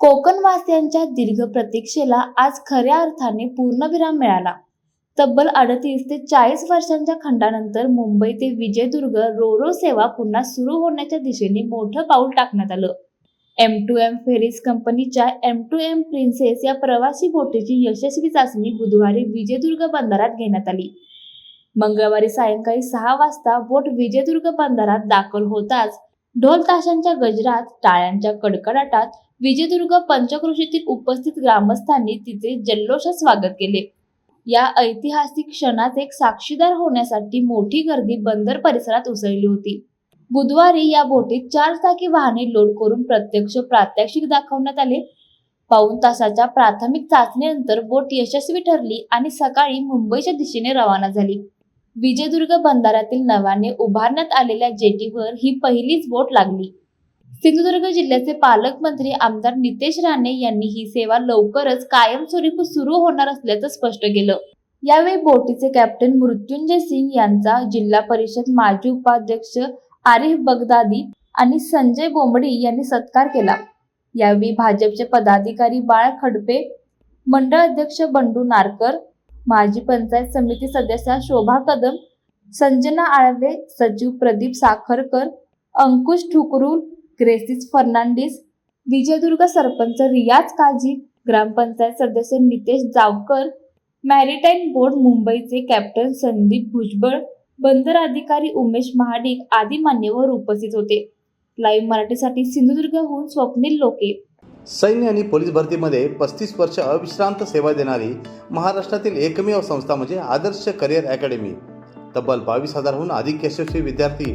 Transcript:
कोकणवासियांच्या दीर्घ प्रतीक्षेला आज खऱ्या अर्थाने पूर्णविराम मिळाला. तब्बल अडतीस ते चाळीस वर्षांच्या खंडानंतर मुंबई ते विजयदुर्ग रोरो सेवा पुन्हा सुरू होण्याच्या दिशेने मोठं पाऊल टाकण्यात आलं. एम टू एम फेरीज कंपनीच्या एम टू एम प्रिन्सेस या प्रवासी बोटीची यशस्वी चाचणी बुधवारी विजयदुर्ग बंदरात घेण्यात आली. मंगळवारी सायंकाळी सहा वाजता बोट विजयदुर्ग बंदरात दाखल होताच ढोल ताशांच्या गजरात टाळ्यांच्या कडकडाटात विजयदुर्ग पंचक्रोशीतील उपस्थित ग्रामस्थांनी तिचे जल्लोषात स्वागत केले. या ऐतिहासिक क्षणाचे एक साक्षीदार होण्यासाठी मोठी गर्दी बंदर परिसरात उसळली होती. बुधवारी या बोटीत चार चाकी वाहने लोड करून प्रत्यक्ष प्रात्यक्षिक दाखवण्यात आले. पाऊण तासाच्या प्राथमिक चाचणीनंतर बोट यशस्वी ठरली आणि सकाळी मुंबईच्या दिशेने रवाना झाली. विजयदुर्ग बंधाऱ्यातील नव्याने उभारण्यात आलेल्या जेटीवर ही पहिलीच बोट लागली. सिंधुदुर्ग जिल्ह्याचे पालकमंत्री आमदार नितेश राणे यांनी ही सेवा लवकरच कायमस्वरूपी सुरू होणार असल्याचं स्पष्ट केलं. यावेळी बोटीचे कॅप्टन मृत्युंजय सिंग यांचा जिल्हा परिषद माजी उपाध्यक्ष आरिफ बगदादी आणि संजय बोंबडी यांनी सत्कार केला. यावेळी भाजपचे पदाधिकारी बाळ खडपे मंडळ अध्यक्ष बंडू नारकर माजी पंचायत समिती सदस्या शोभा कदम संजना आळवे सचिव प्रदीप साखरकर अंकुश ठुकरूल ग्रेसिस फर्नांडिस विजयदुर्ग सरपंच रियाज काजी ग्रामपंचायत सदस्य नितेश जावकर मॅरिटाईम बोर्ड मुंबईचे कॅप्टन संदीप भुजबळ बंदर अधिकारी उमेश महाडिक आदी मान्यवर उपस्थित होते. लाईव्ह मराठीसाठी सिंधुदुर्गहून स्वप्नील लोके. सैन्य आणि पोलीस भरतीमध्ये पस्तीस वर्ष अविश्रांत सेवा देणारी महाराष्ट्रातील एकमेव संस्था म्हणजे आदर्श करिअर अकॅडमी. तब्बल बावीस हजारहून अधिक यशस्वी विद्यार्थी